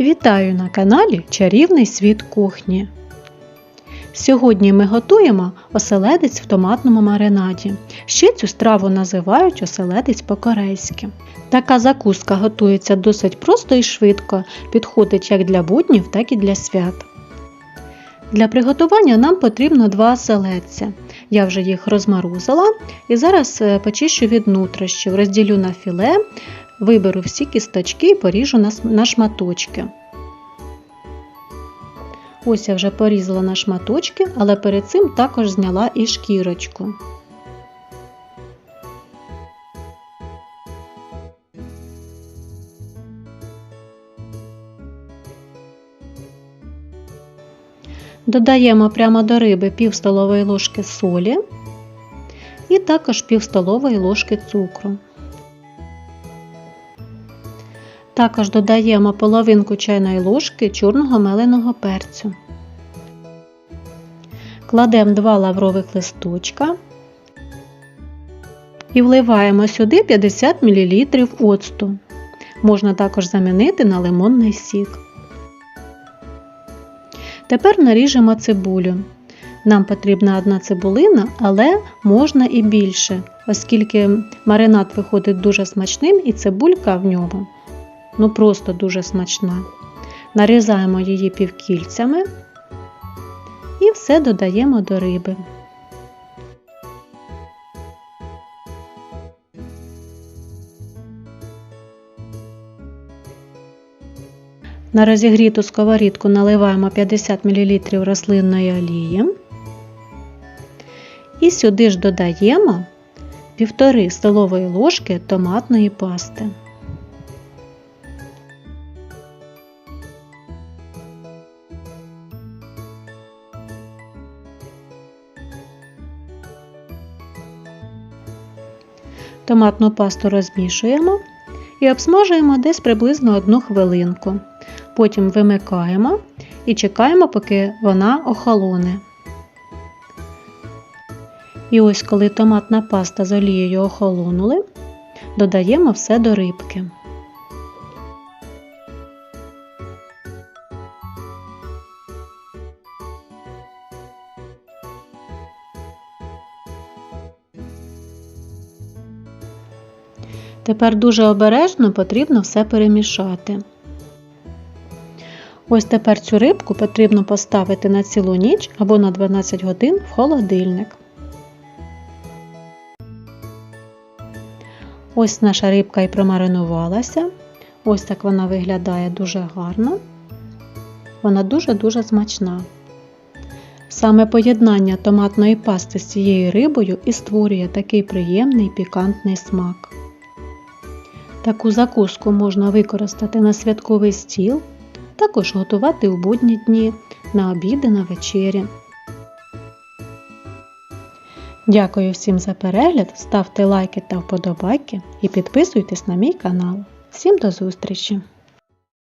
Вітаю на каналі Чарівний світ кухні. Сьогодні ми готуємо оселедець в томатному маринаді. Ще цю страву називають оселедець по-корейськи. Така закуска готується досить просто і швидко, підходить як для буднів, так і для свят. Для приготування нам потрібно два оселедця. Я вже їх розморозила і зараз е, почищу від нутрощів, розділю на філе, виберу всі кісточки і поріжу на шматочки. Ось я вже порізала на шматочки, але перед цим також зняла і шкірочку. Додаємо прямо до риби пів столової ложки солі і також пів столової ложки цукру. Також додаємо половинку чайної ложки чорного меленого перцю. Кладемо 2 лаврових листочка і вливаємо сюди 50 мл оцту. Можна також замінити на лимонний сік. Тепер наріжемо цибулю. Нам потрібна одна цибулина, але можна і більше, оскільки маринад виходить дуже смачним і цибулька в ньому ну просто дуже смачна. Нарізаємо її півкільцями і все додаємо до риби. На розігріту сковорідку наливаємо 50 мл рослинної олії. І сюди ж додаємо 1,5 столової ложки томатної пасти. Томатну пасту розмішуємо і обсмажуємо десь приблизно 1 хвилинку. Потім вимикаємо і чекаємо, поки вона охолоне. І ось коли томатна паста з олією охолонули, додаємо все до рибки. Тепер дуже обережно потрібно все перемішати. Ось тепер цю рибку потрібно поставити на цілу ніч або на 12 годин в холодильник. Ось наша рибка і промаринувалася. Ось так вона виглядає дуже гарно. Вона дуже-дуже смачна. Саме поєднання томатної пасти з цією рибою і створює такий приємний пікантний смак. Таку закуску можна використати на святковий стіл, також готувати у будні дні, на обіди, на вечері. Дякую всім за перегляд, ставте лайки та вподобайки і підписуйтесь на мій канал. Всім до зустрічі!